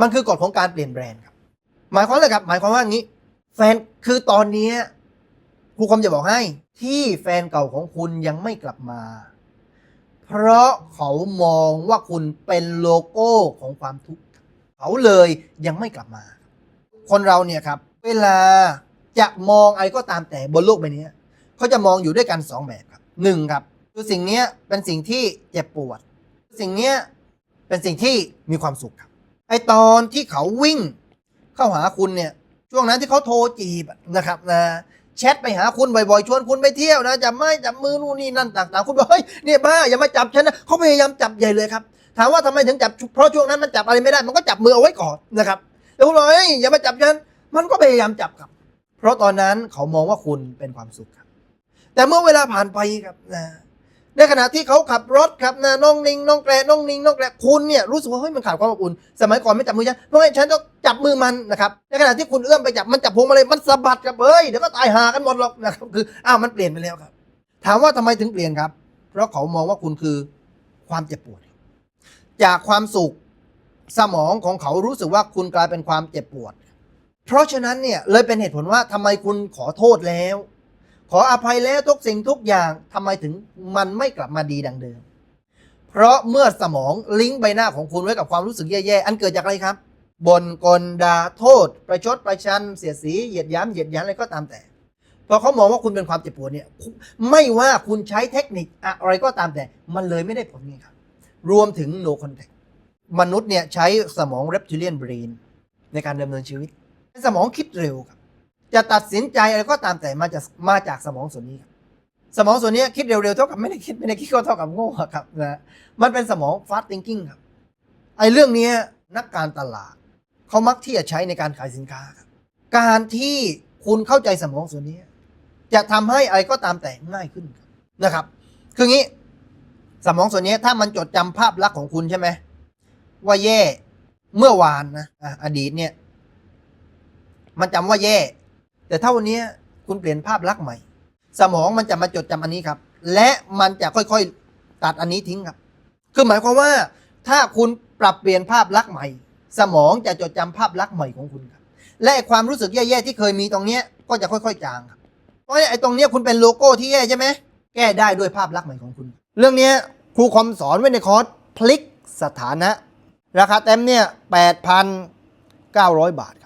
มันคือกฎของการเปลี่ยนแบรนด์ครับ หมายความอะไรครับ หมายความว่างี้ แฟนคือตอนนี้ครูคมจะบอกให้ ที่แฟนเก่าของคุณยังไม่กลับมา เพราะเขามองว่าคุณเป็นโลโก้ของความทุกข์เขาเลยยังไม่กลับมา คนเราเนี่ยครับ เวลาจะมองอะไรก็ตามแต่บนโลกใบนี้เขาจะมองอยู่ด้วยกันสองแบบครับหนึ่งครับคือสิ่งนี้เป็นสิ่งที่เจ็บปวด สิ่งนี้เป็นสิ่งที่มีความสุขครับ ไอตอนที่เขาวิ่ง เข้าหาคุณเนี่ย ช่วงนั้นที่เขาโทรจีบนะครับนะแชทไปหาคุณบ่อยๆชวนคุณไปเที่ยวนะจับไม้จับมือนู่นนี่นั่นต่างๆ คุณบอกเฮ้ยเนี่ยบ้าอย่ามาจับฉันนะเขาพยายามจับใหญ่เลยครับถามว่าทำไมถึงจับเพราะช่วงนั้นมันจับอะไรไม่ได้ มันก็จับมือเอาไว้ก่อนนะครับแล้วคุณบอกเฮ้ยอย่ามาจับฉันมันก็พยายามจับครับ เพราะตอนนั้นเขามองว่าคุณเป็นความสุขครับ แต่เมื่อเวลาผ่านไปครับนะ ในขณะที่เขาขับรถครับนะน้องนิงน้องแกลน้องนิงน้องแกลคุณเนี่ยรู้สึกว่าเฮ้ยมันขาดความอบอุ่น สมัยก่อนไม่จับมือฉันเพราะงั้นฉันต้องจับมือมันนะครับในขณะที่คุณเอื้อมไปจับมันจับพวงมาลัยมันสะบัดครับเฮ้ยเดี๋ยวก็ตายหากันหมดหรอกนะครับคืออ้าวมันเปลี่ยนไปแล้วครับ ถามว่าทำไมถึงเปลี่ยนครับ เพราะเขามองว่าคุณคือความเจ็บปวด จากความสุขสมองของเขารู้สึกว่าคุณกลายเป็นความเจ็บปวด เพราะฉะนั้นเนี่ยเลยเป็นเหตุผลว่าทำไมคุณขอโทษแล้ว ขออภัยแล้วทุกสิ่งทุกอย่างทำไมถึงมันไม่กลับมาดีดังเดิม เพราะเมื่อสมองลิงก์ใบหน้าของคุณไว้กับความรู้สึกแย่ๆ อันเกิดจากอะไรครับบนกลด่าโทษ ประชดประชัน เสียสีเหยียดย้ำเหยียดยันอะไรก็ตามแต่พอเขามองว่าคุณเป็นความเจ็บปวดเนี่ย ไม่ว่าคุณใช้เทคนิคอะไรก็ตามแต่ มันเลยไม่ได้ผลนี่ครับ รวมถึง no contact มนุษย์เนี่ยใช้สมอง reptilian brain ในการดำเนินชีวิต สมองคิดเร็วครับ จะตัดสินใจอะไรก็ตามแต่มาจากมาจากสมองส่วนนี้ สมองส่วนนี้คิดเร็วๆเท่ากับไม่ได้คิดไม่ได้คิดก็เท่ากับโง่ครับนะมันเป็นสมอง fast thinking ครับไอ้เรื่องนี้นักการตลาดเขามักที่จะใช้ในการขายสินค้าครับการที่คุณเข้าใจสมองส่วนนี้ จะทำให้อะไรก็ตามแต่ง่ายขึ้นนะครับ คืองี้สมองส่วนนี้ถ้ามันจดจำภาพลักษณ์ของคุณใช่ไหมว่าแย่เมื่อวานนะอะอดีตเนี่ย มันจำว่าแย่ แต่ถ้าวันนี้คุณเปลี่ยนภาพลักษณ์ใหม่ สมองมันจะมาจดจำอันนี้ครับ และมันจะค่อยๆตัดอันนี้ทิ้งครับ คือหมายความว่า ถ้าคุณปรับเปลี่ยนภาพลักษณ์ใหม่ สมองจะจดจำภาพลักษณ์ใหม่ของคุณครับ และความรู้สึกแย่ๆที่เคยมีตรงเนี้ยก็จะค่อยๆจางครับเพราะไอ้ตรงเนี้ยคุณเป็นโลโก้ที่แย่ใช่ไหมแก้ได้ด้วยภาพลักษณ์ใหม่ของคุณ เรื่องเนี้ยครูคอมสอนไว้ในคอร์สพลิกสถานะ ราคาเต็มเนี่ย8,900 บาทครับ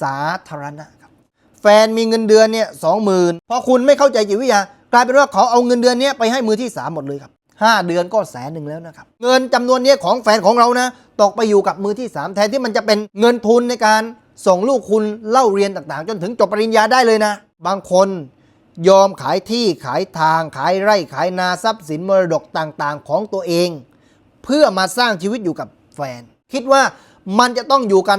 สาธารณะครับ แฟนมีเงินเดือนเนี่ยสองหมื่นพอคุณไม่เข้าใจจิตวิทยากลายเป็นว่าเขาเอาเงินเดือนเนี้ยไปให้มือที่ 3 หมดเลยครับ 5 เดือนก็แสนหนึ่งแล้วนะครับ เงินจำนวนเนี้ยของแฟนของเรานะตกไปอยู่กับมือที่ 3 แทนที่มันจะเป็นเงินทุนในการส่งลูกคุณเล่าเรียนต่างๆ จนถึงจบปริญญาได้เลยนะ บางคนยอมขายที่ขายทางขายไร่ขายนาทรัพย์สินมรดกต่างๆ ของตัวเอง เพื่อมาสร้างชีวิตอยู่กับแฟน คิดว่ามันจะต้องอยู่กัน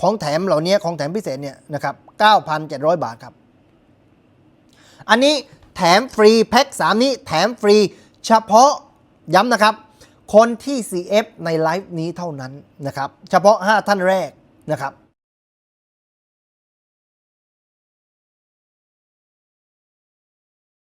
ของแถมเหล่านี้ของแถมพิเศษเนี่ยนะครับ 9,700 บาทครับ อันนี้แถมฟรีแพ็ค3 นี้แถมฟรีเฉพาะย้ำนะครับ คนที่ CF ในไลฟ์นี้เท่านั้นนะครับ เฉพาะ 5 ท่านแรกนะครับ